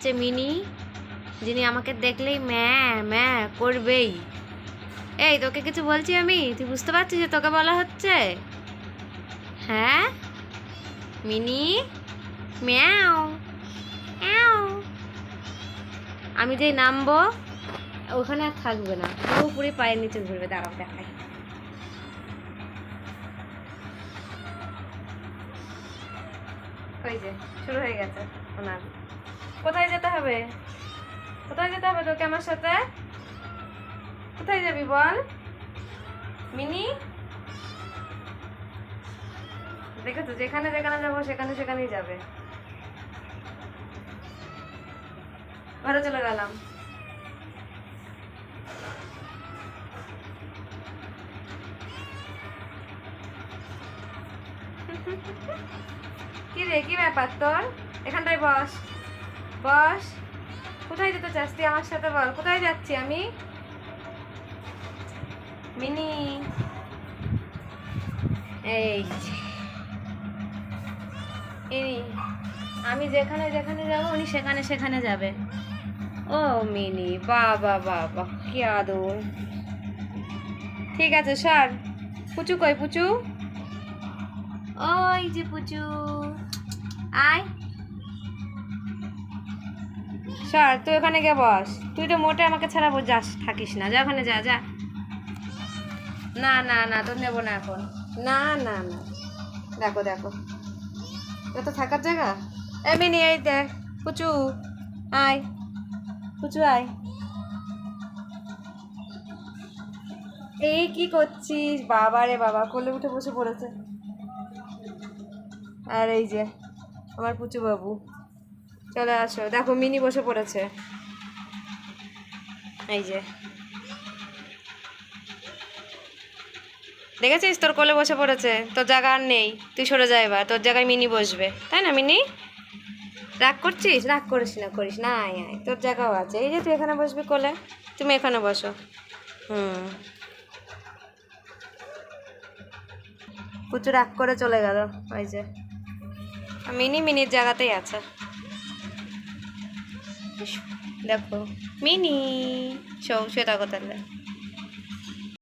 হচ্ছে মিনি, যিনি আমাকে দেখলেই ম্যা ম্যা করবেই। এই, তোকে কিছু বলছি আমি? তুই বুঝতে পারছিস যে তোকে বলা হচ্ছে? হ্যাঁ? মিনি? ম্যাও। ম্যাও। আমি যেই নামবো, ওখানে আর থাকবে না। পুরোপুরি পায়ের নিচে ঘুরবে দাঁড়াও দেখাই। শুরু হয়ে গেছে, ওনার। কোথায় যেতে হবে? কোথায় যেতে হবে তোকে আমার সাথে? কোথায় যাবি বল? মিনি? দেখেছ যেখানে যেখানে যাব, সেখানে সেখানেই যাবে। ঘরে চলে গেলাম। কি রে, কি ব্যাপার তোর? এখানটায় বস। বস, কোথায় যেতে চাস? তুই আমার সাথে বল, কোথায় যাচ্ছি আমি? মিনি। এই। আমি যেখানে যেখানে যাব, উনি সেখানে সেখানে যাবে। ও মিনি, বাবা বাবা, কি আদর। ঠিক আছে, সর। পুচু কই, পুচু? ওই যে পুচু। আয়। সর তুই ওখানে গিয়ে বস। তুই তো মোটে আমাকে ছাড়া বো- যাস, থাকিস না। যা ওখানে যা যা। না না না, তোর নেব না এখন। না না না। দেখো দেখো। তো থাকার জায়গা? এমনি এই দেখ পুচু আয়। পুচু আয়। এই কি করছিস? বাবা রে বাবা, কোলে উঠে বসে পড়েছে। আর এই যে, আমার পুচু বাবু চলে আসো। দেখো, মিনি বসে পড়েছে। এই যে। দেখেছিস তোর কোলে বসে পড়েছে? তোর জায়গা আর নেই। তুই সরে যা এবার। তোর জায়গায় মিনি বসবে। তাই না, মিনি? রাগ করছিস? রাগ করিস না করিস না। আয় আয়। তোর জায়গাও আছে। এই যে, তুই এখানে বসবি কোলে। তুমি এখানে বসো। হুম। প্রচুর রাগ করে চলে গেল। ওই যে। মিনি, মিনির জায়গাতেই আছে। দেখো মিনি শো শ্বেতা কোথায়